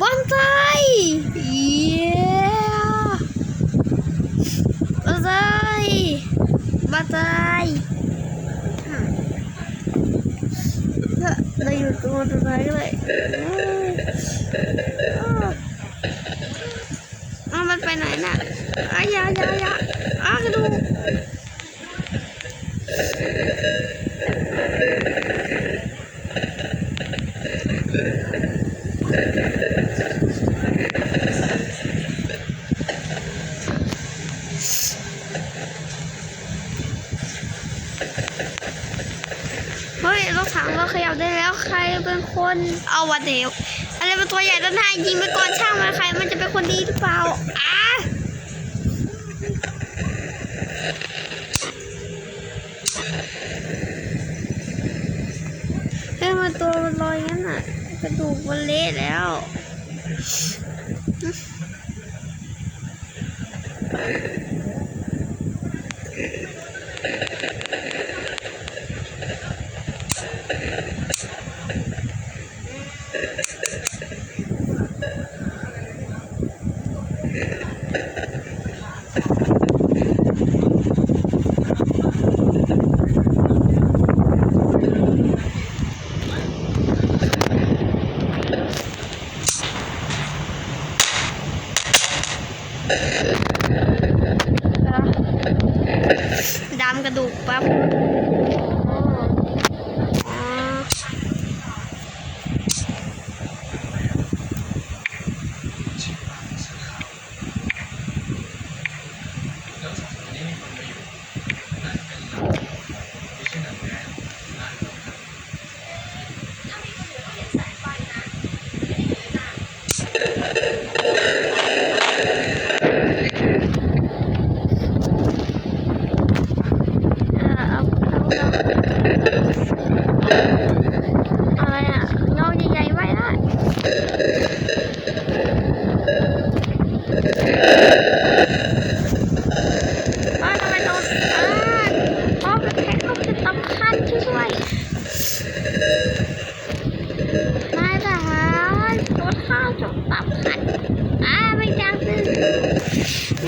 บอนไซเย้บอนไซบอนไซเราอยู่ตรงต้นไม้เลยมันไปไหนน่ะอ้ายายายาอ้ากระดู ขังเราขยับได้แล้วใครเป็นคนเอาวันเดียวอะไรเป็นตัวใหญ่ต้นหน้ายิงไปก่อนช่างมันใคร มันจะเป็นคนดีหรือเปล่าอะเฮ้ยมาตัวลอยงั้นอะกระดูกมันเละแล้ว ดำกระดูกแป๊บ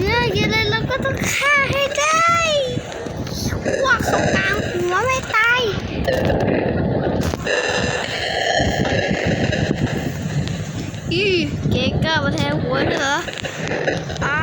เนี่ยยังไงเราก็ต้องฆ่าให้ได้หัวเขากลางหัวไม่ตายอีเกก้ามาแทงหัวเหรออ้า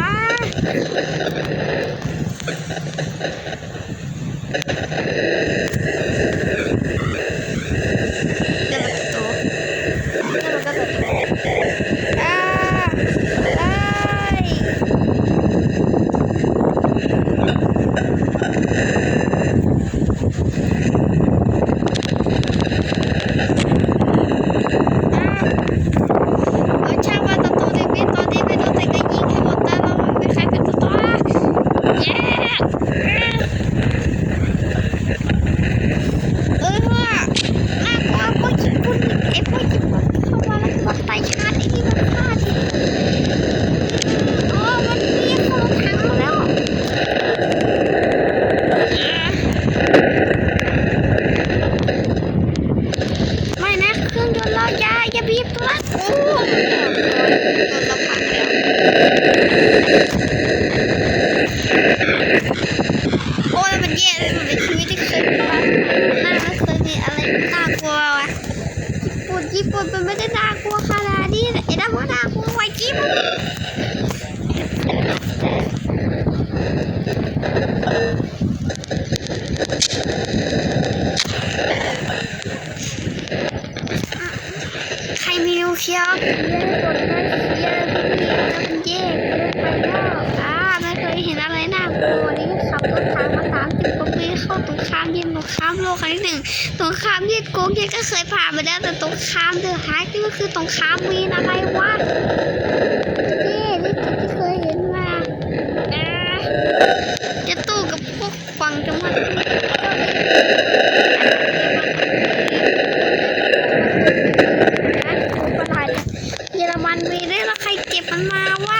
เราพักแล้วโอ้ยมันแย่เลยมันเป็นชีวิตที่เคยผ่านมาไม่เคยมีอะไรน่ากลัววะปุ่นญี่ปุ่นมันไม่ได้น่ากลัวขนาดนี้ไอ้นั่นมันน่ากลัวไอ้ญี่ปุ่นใครมีนิวเคลียร์ สงครามเวียดโกงยังก็เคยผ่านมาแล้วแต่สงครามเดือดฮาร์ดนี่มันคือสงครามมีนอะไรวะนี่นี่ที่เคยเห็นมาอ่าจะตู้กับพวกฟังจังหวัดเยอรมันมีได้แล้วใครเก็บมันมาวะ